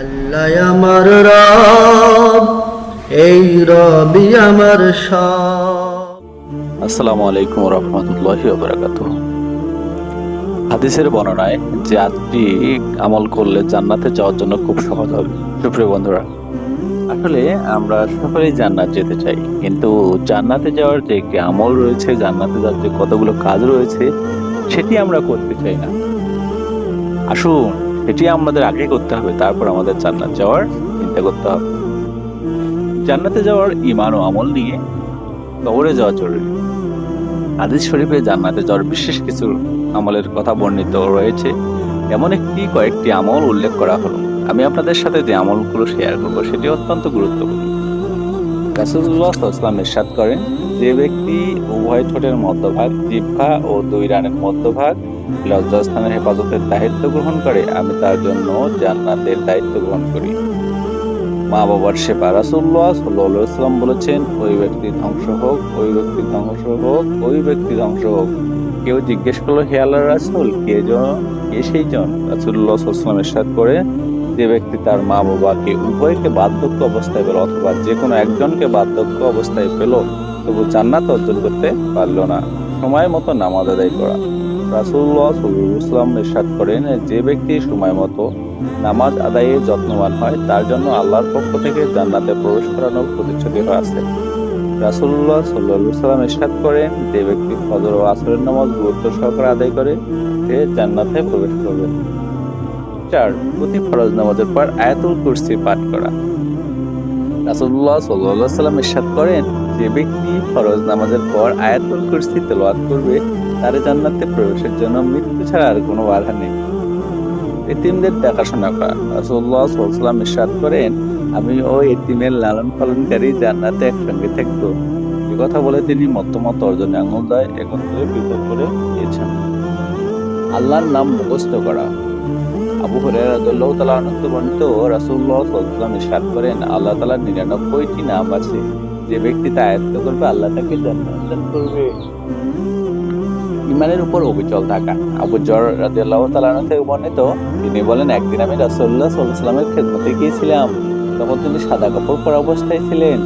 আল্লাহ আমার রব, এই রবি আমার সব। আসসালামু আলাইকুম রহমতুল্লাহ বারাকাতু হাদিসের বর্ণনায় যে আটটি আমল করলে জান্নাতে যাওয়ার জন্য খুব সহজ হবে। সুপ্রিয় বন্ধুরা, আসলে আমরা সকলেই জান্নাত যেতে চাই, কিন্তু জান্নাতে যাওয়ার যে আমল রয়েছে, জান্নাতে যাওয়ার যে কতগুলো কাজ রয়েছে, সেটি আমরা করতে চাই না। আসুন সেটি আমাদের আগে করতে হবে, তারপর আমাদের জান্নাত যাওয়ার চিন্তা করতে হবে। জান্নাতে যাওয়ার ইমান ও আমল নিয়ে কবরে যাওয়া জরুরি। হাদিস শরীফে জান্নাতে যাওয়ার বিশেষ কিছু আমলের কথা বর্ণিত রয়েছে। এমন একটি কয়েকটি আমল উল্লেখ করা হলো। আমি আপনাদের সাথে যে আমলগুলো শেয়ার করব, সেটি অত্যন্ত গুরুত্বপূর্ণ। রাসুল্লাহ ইসলাম ইরশাদ করেন, যে ব্যক্তি উভয় ঠোঁটের মধ্যভাগ জিহ্বা ও দুই রানের মধ্যভাগ লজ্জাস্থানের হেফাজতের দায়িত্ব গ্রহণ করে, আমি তার জন্য জান্নাতের দায়িত্ব গ্রহণ করি। মা বাবার সেবা রাসুল্লাহ সাল্লাম বলেছেন, ওই ব্যক্তি ধ্বংস হোক, ওই ব্যক্তি ধ্বংস হোক, ওই ব্যক্তি ধ্বংস হোক। কেউ জিজ্ঞেস করল, হে আল্লাহ রাসুল, কে জন, কে সেই জন? রাসুল্লাহ সাল্লাম এরশাদ করে, যে ব্যক্তি তার মা বাবাকে উভয়কে বার্ধক্য অবস্থায় পেল, অথবা যে কোনো একজনকে বার্ধক্য অবস্থায় পেল, তবু জান্নাত অর্জন করতে পারল না। সময় মতো নামাজ আদায় করা। রাসুল্লাহ সাল্লাম করেন, যে ব্যক্তি সময় মতো নামাজ আদায়ে যত্নবান হয়, তার জন্য আল্লাহর পক্ষ থেকে জান্নাতে প্রবেশ করানোর প্রতিশ্রুতি আছে। রাসুল্লাহ সাল্লাহ সাল্লাম ইরশাদ করেন, যে ব্যক্তি ফজর ও আসরের নামাজ গুরুত্ব সহকারে আদায় করে, সে জান্নাতে প্রবেশ করবে। চার, প্রতি ফরজ নামাজের পর আয়াতুল কুরসি পাঠ করা। রাসুল্লাহ সাল্লাহ সাল্লাম ইরশাদ করেন যে ব্যক্তি ফরজ নামাজের পর আয়াতুল কুরসি তেলাওয়াত করবে, তার জান্নাতে প্রবেশের জন্য মৃত্যু ছাড়া আর কোনো বাধা নেই। এতিমদের দেখাশোনা করা। রাসূলুল্লাহ সাল্লাল্লাহু আলাইহি করেন, আমি ওই এতিমের লালন পালনকারী জান্নাতে একসঙ্গে থাকব। এ কথা বলে তিনি মতামত অর্জনে আঙুল দেয়, একত্রে পৃথক করে দিয়েছেন। আল্লাহর নাম মুখস্থ করা। আবু হুরায়রা রাদিয়াল্লাহু তাআলা আনন্দ বর্ণিত আলাইহি ওয়াসাল্লাম ইরশাদ করেন, আল্লাহ তাআলার 99টি নাম আছে। যে ব্যক্তি তা আয়ত্ত করবে, আল্লাহ তাকে জান্নাত করবে। ইমানের উপর অবিচল থাকা। আবু জর রাদিয়াল্লাহু তাআলা থেকে বর্ণিত, তিনি বলেন, একদিন আমি রাসূলুল্লাহ সাল্লাল্লাহু আলাইহি খেদমতে গিয়েছিলাম। তখন তিনি সাদা কাপড় পরা অবস্থায় ছিলেন।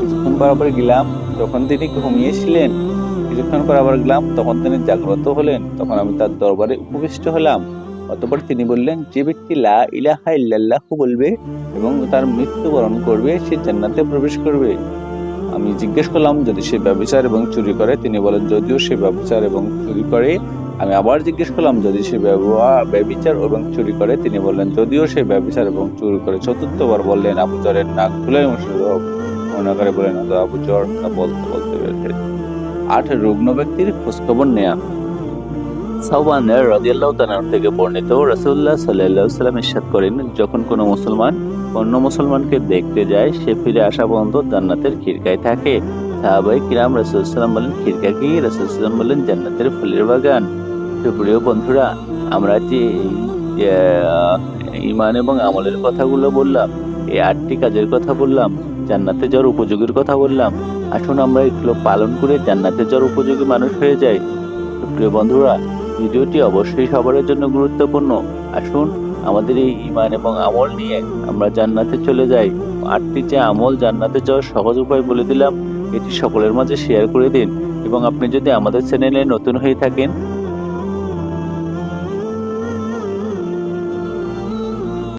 কিছুক্ষণ পর আবার গেলাম। তখন তিনি ঘুমিয়েছিলেন, কিছুক্ষণ পর আবার গেলাম। তখন তিনি জাগ্রত হলেন। তখন আমি তার দরবারে উপবিষ্ট হলাম। অতঃপর তিনি বললেন, যে ব্যক্তি লা ইলাহা ইল্লাল্লাহ বলবে এবং তার মৃত্যুবরণ করবে, সে জান্নাতে প্রবেশ করবে। আমি জিজ্ঞেস করলাম, যদি সে ব্যবচার এবং চুরি করে? তিনি বলেন, যদিও সে ব্যবচার এবং চুরি করে। আমি আবার জিজ্ঞেস করলাম, যদি সে ব্যবিচার এবং চুরি করে? তিনি বললেন, যদিও সে ব্যবচার এবং চুরি করে। চতুর্থবার বললেন আবু জরের নাক খুলে মনে করে বলেন "তো আবু জর বলতে বলতে বেড়ে আট রুগ্ন ব্যক্তির খোঁজখবর নেয়া। সাউবানের রাদিয়াল্লাহু তাআলা থেকে বর্ণিত রাসূলুল্লাহ সাল্লাল্লাহু সাল্লাম ইরশাদ করেন, যখন কোনো মুসলমান অন্য মুসলমানকে দেখতে যায়, সে ফিরে আসা পর্যন্ত জান্নাতের খিড়কায় থাকে। সাহাবাই কিরাম রাসূলুল্লাহ বলেন, খিড়কা কি? রাসূলুল্লাহ বলেন, জান্নাতের ফুলের বাগান। সুপ্রিয় বন্ধুরা, আমরা যে ইমান এবং আমলের কথাগুলো বললাম, এই আটটি কাজের কথা বললাম, জান্নাতে যাওয়ার উপযোগীর কথা বললাম, আসুন আমরা এগুলো পালন করে জান্নাতে যাওয়ার উপযোগী মানুষ হয়ে যাই। প্রিয় বন্ধুরা, ভিডিওটি অবশ্যই সবার জন্য গুরুত্বপূর্ণ। আসুন আমাদের এই ইমান এবং আমল নিয়ে আমরা জান্নাতে চলে যাই। আটটি যে আমল জান্নাতে যাওয়ার সহজ উপায় বলে দিলাম। এটি সকলের মাঝে শেয়ার করে দিন। এবং আপনি যদি আমাদের চ্যানেলে নতুন হয়ে থাকেন